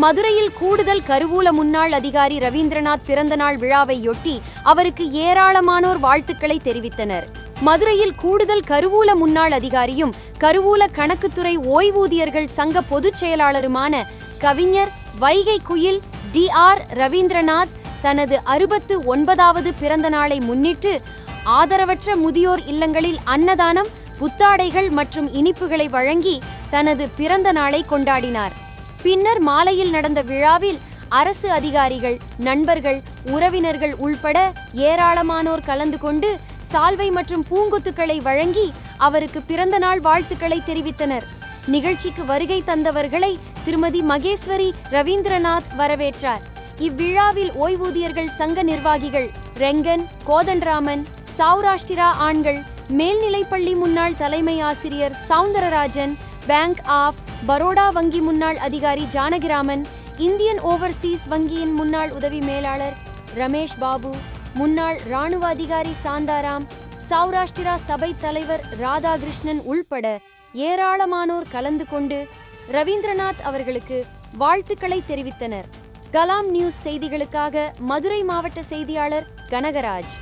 மதுரையில் கூடுதல் கருவூல முன்னாள் அதிகாரி ரவீந்திரநாத் பிறந்தநாள் விழாவையொட்டி அவருக்கு ஏராளமானோர் வாழ்த்துக்களை தெரிவித்தனர். மதுரையில் கூடுதல் கருவூல முன்னாள் அதிகாரியும் கருவூல கணக்குத்துறை ஓய்வூதியர்கள் சங்க பொதுச் செயலாளருமான கவிஞர் வைகை குயில் டி ஆர் ரவீந்திரநாத் தனது அறுபத்து ஒன்பதாவது பிறந்த நாளை முன்னிட்டு ஆதரவற்ற முதியோர் இல்லங்களில் அன்னதானம் புத்தாடைகள் மற்றும் இனிப்புகளை வழங்கி தனது பிறந்த நாளை கொண்டாடினார். பின்னர் மாலையில் நடந்த விழாவில் அரசு அதிகாரிகள் நண்பர்கள் உறவினர்கள் உள்பட ஏராளமானோர் கலந்து கொண்டு சால்வை மற்றும் பூங்கொத்துக்களை வழங்கி அவருக்கு பிறந்த நாள் வாழ்த்துக்களை தெரிவித்தனர். நிகழ்ச்சிக்கு வருகை தந்தவர்களை திருமதி மகேஸ்வரி ரவீந்திரநாத் வரவேற்றார். இவ்விழாவில் ஓய்வூதியர்கள் சங்க நிர்வாகிகள் ரெங்கன் கோதண்டராமன் சௌராஷ்டிரா ஆண்கள் மேல்நிலைப்பள்ளி முன்னாள் தலைமை ஆசிரியர் சவுந்தரராஜன் பேங்க் ஆஃப் பரோடா வங்கி முன்னாள் அதிகாரி ஜானகிராமன் இந்தியன் ஓவர்சீஸ் வங்கியின் முன்னாள் உதவி மேலாளர் ரமேஷ் பாபு முன்னாள் ராணுவ அதிகாரி சாந்தாராம் சௌராஷ்டிரா சபை தலைவர் ராதாகிருஷ்ணன் உள்பட ஏராளமானோர் கலந்து கொண்டு ரவீந்திரநாத் அவர்களுக்கு வாழ்த்துக்களை தெரிவித்தனர். கலாம் நியூஸ் செய்திகளுக்காக மதுரை மாவட்ட செய்தியாளர் கனகராஜ்.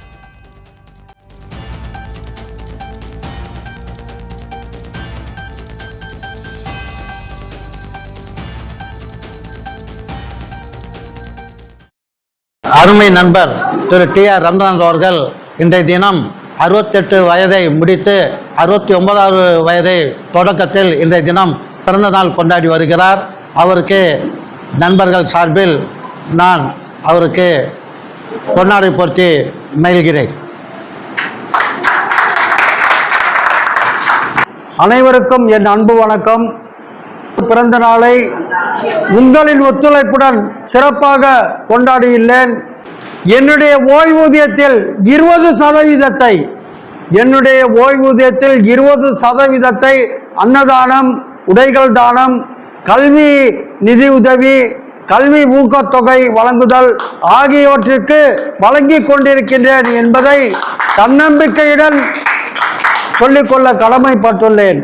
அருமை நண்பர் திரு டி ஆர் ரம்ஜான் அவர்கள் இன்றைய தினம் அறுபத்தெட்டு வயதை முடித்து அறுபத்தி ஒன்பதாவது வயதை தொடக்கத்தில் இன்றைய தினம் பிறந்த நாள் கொண்டாடி வருகிறார். அவருக்கு நண்பர்கள் சார்பில் நான் அவருக்கு பொன்னாடை பொருத்தி மகிழ்கிறேன். அனைவருக்கும் என் அன்பு வணக்கம். பிறந்த நாளை உங்களின் ஒத்துழைப்புடன் சிறப்பாக கொண்டாடியுள்ளேன். என்னுடைய ஓய்வூதியத்தில் இருபது சதவீதத்தை என்னுடைய ஓய்வூதியத்தில் இருபது சதவீதத்தை அன்னதானம் உடைகள் தானம் கல்வி நிதி உதவி கல்வி ஊக்கத்தொகை வழங்குதல் ஆகியவற்றிற்கு வழங்கிக் கொண்டிருக்கின்றேன் என்பதை தன்னம்பிக்கையுடன் சொல்லிக்கொள்ள கடமைப்பட்டுள்ளேன்.